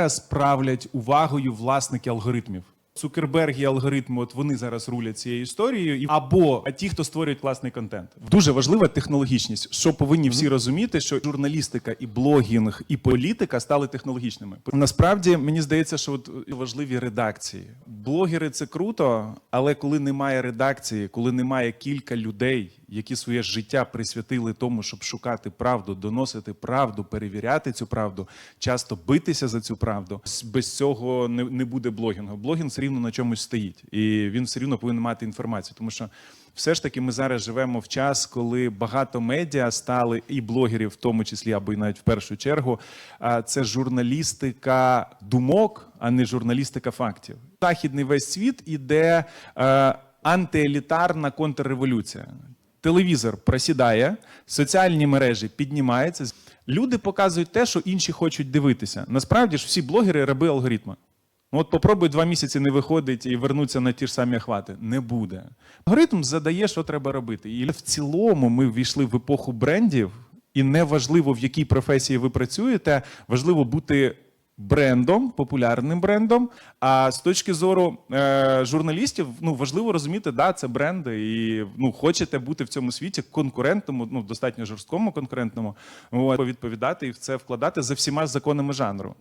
зараз правлять увагою власники алгоритмів. Цукерберг і алгоритми, от вони зараз рулять цією історією, або ті, хто створюють класний контент. Дуже важлива технологічність, що повинні всі розуміти, що журналістика і блогінг, і політика стали технологічними. Насправді мені здається, що от важливі редакції. Блогери це круто, але коли немає редакції, коли немає кілька людей, які своє життя присвятили тому, щоб шукати правду, доносити правду, перевіряти цю правду, часто битися за цю правду. Без цього не, не буде блогінгу. Блогінг все рівно на чомусь стоїть, і він все рівно повинен мати інформацію, тому що. Все ж таки, ми зараз живемо в час, коли багато медіа стали і блогерів, в тому числі, або й навіть в першу чергу, а, це журналістика думок, а не журналістика фактів. Західний весь світ іде е, антиелітарна контрреволюція. Телевізор просідає, соціальні мережі піднімаються. Люди показують те, що інші хочуть дивитися. Насправді ж всі блогери раби алгоритму. Ну от попробуй два місяці не виходить і вернуться на ті ж самі охвати. Не буде. Алгоритм задає, що треба робити. І в цілому ми ввійшли в епоху брендів, і не важливо, в якій професії ви працюєте, важливо бути брендом, популярним брендом. А з точки зору е, журналістів, ну важливо розуміти, да, це бренди, і ну хочете бути в цьому світі конкурентному, ну достатньо жорсткому конкурентному, от, відповідати і в це вкладати за всіма законами жанру.